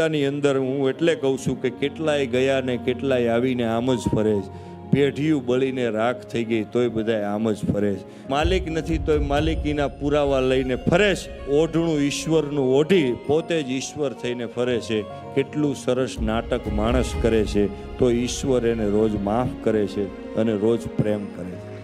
ની અંદર હું એટલે કહું છું કે કેટલાય ગયા ને કેટલાય આવીને આમ જ ફરે છે. પેઢીયું બળીને રાખ થઈ ગઈ તોય બધાય આમ જ ફરે છે. માલિક નથી તોય માલિકીના પુરાવા લઈને ફરે છે. ઓઢણું ઈશ્વરનું ઓઢી પોતે જ ઈશ્વર થઈને ફરે છે. કેટલું સરસ નાટક માણસ કરે છે તો ઈશ્વર એને રોજ માફ કરે છે અને રોજ પ્રેમ કરે છે.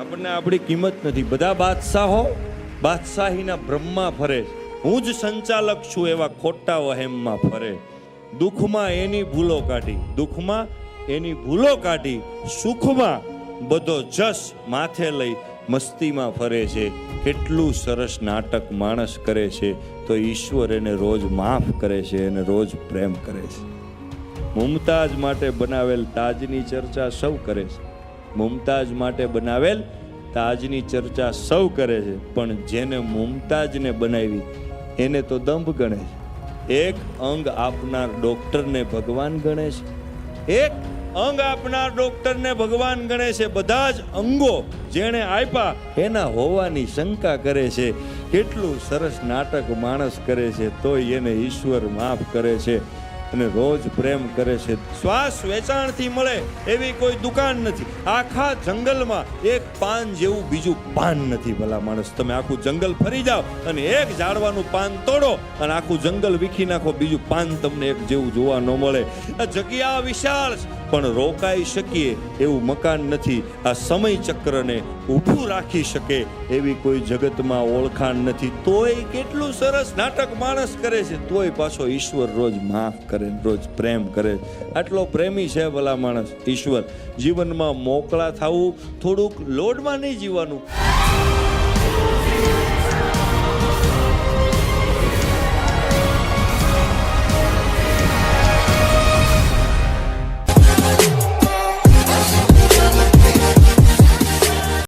આપણને આપણી કિંમત નથી. બધા બાદશાહો બાદશાહીના બ્રહ્મા ફરે છે. હું જ સંચાલક છું એવા ખોટા વહેમમાં ફરે. દુઃખમાં એની ભૂલો કાઢી, દુઃખમાં એની ભૂલો કાઢી, સુખમાં બધો જસ માથે લઈ મસ્તીમાં ફરે છે. કેટલું સરસ નાટક માણસ કરે છે, તો ઈશ્વર એને રોજ માફ કરે છે અને રોજ પ્રેમ કરે છે. મુમતાજ માટે બનાવેલ તાજની ચર્ચા સૌ કરે છે. મુમતાજ માટે બનાવેલ તાજની ચર્ચા સૌ કરે છે, પણ જેને મુમતાજને બનાવી એને તો દંભ ગણે છે. એક અંગ આપનાર ડોક્ટરને ભગવાન ગણે છે. એક અંગ આપનાર ડોક્ટરને ભગવાન ગણે છે. બધા જ અંગો જેણે આપ્યા, એના હોવાની શંકા કરે છે. કેટલું સરસ નાટક માણસ કરે છે, તોય એને ઈશ્વર માફ કરે છે. અને રોજ પ્રેમ કરે છે. શ્વાસ વેચાણથી મળે એવી કોઈ દુકાન નથી. આખા જંગલમાં એક પાન જેવું બીજું પાન નથી ભલા માણસ. તમે આખું જંગલ ફરી જાઓ અને એક ઝાડવાનું પાન તોડો અને આખું જંગલ વીખી નાખો, બીજું પાન તમને એક જેવું જોવા ન મળે. આ જગ્યા વિશાળ પણ રોકાઈ શકીએ એવું મકાન નથી. આ સમય ચક્રને ઊભું રાખી શકે એવી કોઈ જગતમાં ઓળખાણ નથી. તોય કેટલું સરસ નાટક માણસ કરે છે, તોય પાછો ઈશ્વર રોજ માફ કરે ને રોજ પ્રેમ કરે. આટલો પ્રેમી છે ભલા માણસ, ઈશ્વર. જીવનમાં મોકળા થવું થોડુંક લોડમાં નહીં જીવવાનું.